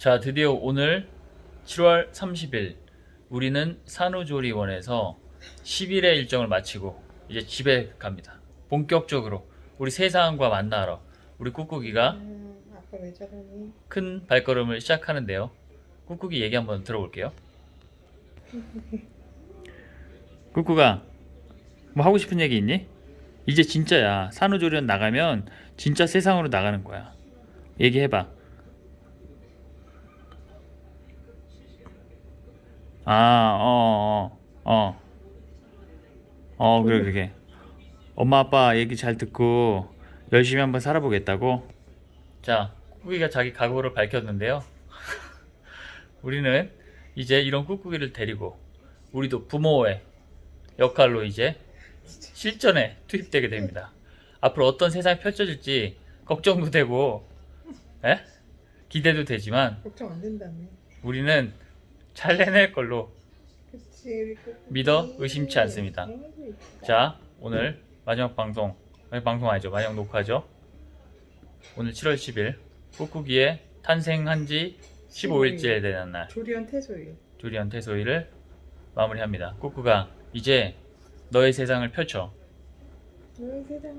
자, 드디어 오늘 7월 30일 우리는 산후조리원에서 10일의 일정을 마치고 이제 집에 갑니다. 본격적으로 우리 세상과 만나러 우리 꾹꾹이가 음, 아빠 왜 저러니? 큰 발걸음을 시작하는데요. 꾹꾹이 얘기 한번 들어볼게요. 꾹꾹아, 뭐 하고 싶은 얘기 있니? 이제 진짜야. 산후조리원 나가면 진짜 세상으로 나가는 거야. 얘기해봐. 아, 어, 어, 어. 어, 그래, 그래. 엄마, 아빠 얘기 잘 듣고 열심히 한번 살아보겠다고? 자, 꾹꾹이가 자기 각오를 밝혔는데요. 우리는 이제 이런 꾹꾹이를 데리고 우리도 부모의 역할로 이제 실전에 투입되게 됩니다. 앞으로 어떤 세상이 펼쳐질지 걱정도 되고, 에? 기대도 되지만 걱정 안 된다며. 우리는 잘 해낼 걸로. 믿어 의심치 않습니다. 자, 오늘 마지막 방송, 아니, 방송 아니죠. 마지막 녹화죠. 오늘 7월 10일, 꾹꾹이의 탄생한 지 15일째 되는 날, 조리원 태소일. 두리안 태소일을 마무리합니다. 꾹꾹아, 이제 너의 세상을 펼쳐. 너의 세상